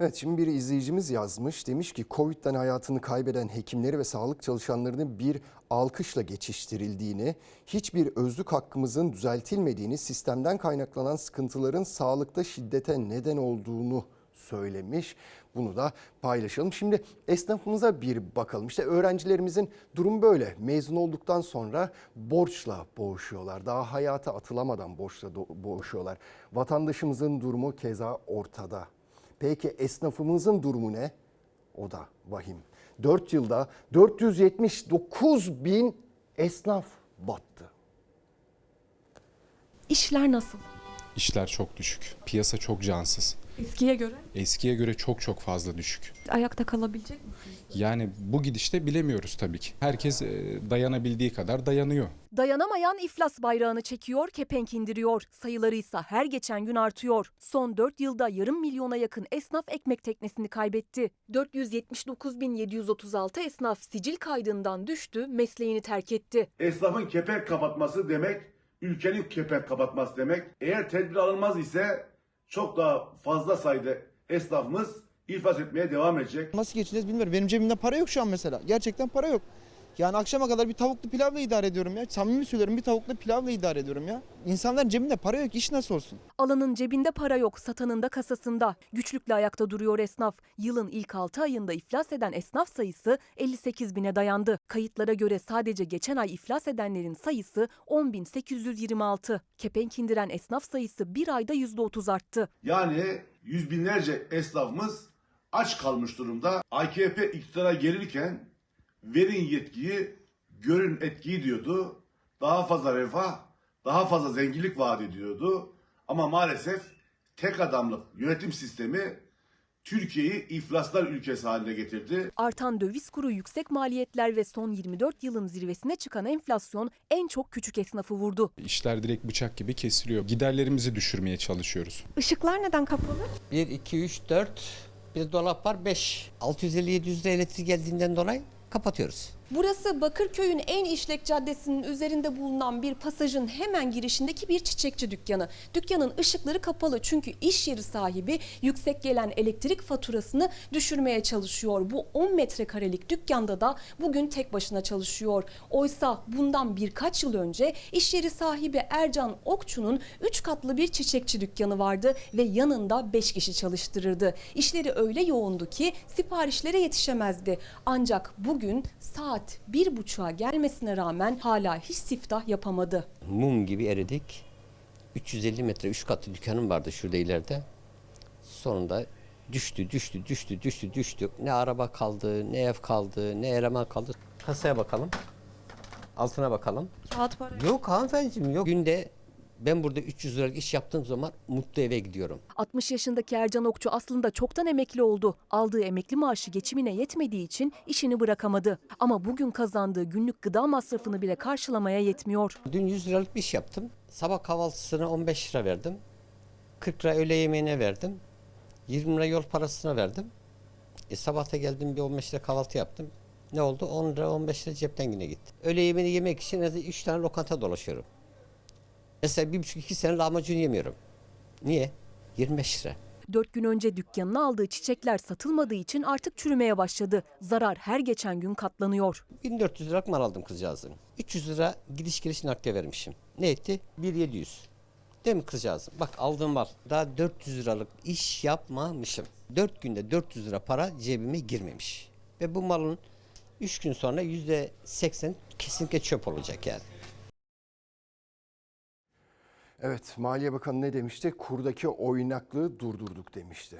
Evet şimdi bir izleyicimiz yazmış. Demiş ki Covid'den hayatını kaybeden hekimleri ve sağlık çalışanlarını bir alkışla geçiştirildiğini, hiçbir özlük hakkımızın düzeltilmediğini, sistemden kaynaklanan sıkıntıların sağlıkta şiddete neden olduğunu söylemiş. Bunu da paylaşalım. Şimdi esnafımıza bir bakalım. İşte öğrencilerimizin durum böyle. Mezun olduktan sonra borçla boğuşuyorlar. Daha hayata atılamadan borçla boğuşuyorlar. Vatandaşımızın durumu keza ortada. Peki esnafımızın durumu ne? O da vahim. 4 yılda 479 bin esnaf battı. İşler nasıl? İşler çok düşük. Piyasa çok cansız. Eskiye göre Eskiye göre çok çok fazla düşük. ayakta kalabilecek misiniz? Yani bu gidişte bilemiyoruz tabii ki. Herkes e, dayanabildiği kadar dayanıyor. Dayanamayan iflas bayrağını çekiyor, kepenk indiriyor. Sayıları ise her geçen gün artıyor. Son 4 yılda yarım milyona yakın esnaf ekmek teknesini kaybetti. 479.736 esnaf sicil kaydından düştü, mesleğini terk etti. Esnafın kepenk kapatması demek, ülkenin kepenk kapatması demek. Eğer tedbir alınmaz ise çok daha fazla sayıda esnafımız iflas etmeye devam edecek. Nasıl geçeceğiz bilmiyorum. Benim cebimde para yok şu an mesela. Gerçekten para yok. Yani akşama kadar bir tavuklu pilavla idare ediyorum ya. Samimi söylüyorum bir tavuklu pilavla idare ediyorum ya. İnsanların cebinde para yok. iş nasıl olsun? Alanın cebinde para yok, satanın da kasasında. Güçlükle ayakta duruyor esnaf. Yılın ilk 6 ayında iflas eden esnaf sayısı 58 bine dayandı. Kayıtlara göre sadece geçen ay iflas edenlerin sayısı 10.826. Kepenk indiren esnaf sayısı bir ayda %30 arttı. Yani yüz binlerce esnafımız aç kalmış durumda. AKP iktidara gelirken verin yetkiyi, görün etkiyi diyordu. Daha fazla refah, daha fazla zenginlik vaat ediyordu. Ama maalesef tek adamlık yönetim sistemi Türkiye'yi iflaslar ülkesi haline getirdi. Artan döviz kuru, yüksek maliyetler ve son 24 yılın zirvesine çıkan enflasyon en çok küçük esnafı vurdu. İşler direkt bıçak gibi kesiliyor. Giderlerimizi düşürmeye çalışıyoruz. Işıklar neden kapalı? 1, 2, 3, 4. Bir dolap var 5. 650-700 lira elektrik geldiğinden dolayı kapatıyoruz. Burası Bakırköy'ün en işlek caddesinin üzerinde bulunan bir pasajın hemen girişindeki bir çiçekçi dükkanı. Dükkanın ışıkları kapalı çünkü iş yeri sahibi yüksek gelen elektrik faturasını düşürmeye çalışıyor. Bu 10 metrekarelik dükkanda da bugün tek başına çalışıyor. Oysa bundan birkaç yıl önce iş yeri sahibi Ercan Okçu'nun 3 katlı bir çiçekçi dükkanı vardı ve yanında 5 kişi çalıştırırdı. İşleri öyle yoğundu ki siparişlere yetişemezdi. Ancak bugün saat bir buçuğa gelmesine rağmen hala hiç siftah yapamadı. Mum gibi eridik. 350 metre 3 katlı dükkanım vardı şurada ileride. Sonunda düştü, düştü, düştü, düştü, düştü. Ne araba kaldı, ne ev kaldı, ne eleman kaldı. Kasaya bakalım. Altına bakalım. Kağıt para. Yok hanımefendiciğim yok. Günde ben burada 300 liralık iş yaptığım zaman mutlu eve gidiyorum. 60 yaşındaki Ercan Okçu aslında çoktan emekli oldu. Aldığı emekli maaşı geçimine yetmediği için işini bırakamadı. Ama bugün kazandığı günlük gıda masrafını bile karşılamaya yetmiyor. Dün 100 liralık bir iş yaptım. Sabah kahvaltısına 15 lira verdim. 40 lira öğle yemeğine verdim. 20 lira yol parasına verdim. E, sabah da geldim bir 15 lira kahvaltı yaptım. Ne oldu? 10 lira 15 lira cepten yine gitti. Öğle yemeğini yemek için en az 3 tane lokanta dolaşıyorum. Mesela bir buçuk iki sene lahmacun yemiyorum. Niye? 25 lira. 4 gün önce dükkanına aldığı çiçekler satılmadığı için artık çürümeye başladı. Zarar her geçen gün katlanıyor. 1400 liralık mal aldım kızcağızın. 300 lira gidiş geliş nakliye vermişim. Ne etti? 1700. Değil mi kızcağızım? Bak aldığım mal. Daha 400 liralık iş yapmamışım. 4 günde 400 lira para cebime girmemiş. Ve bu malın 3 gün sonra %80 kesinlikle çöp olacak yani. Evet Maliye Bakanı ne demişti? Kurdaki oynaklığı durdurduk demişti.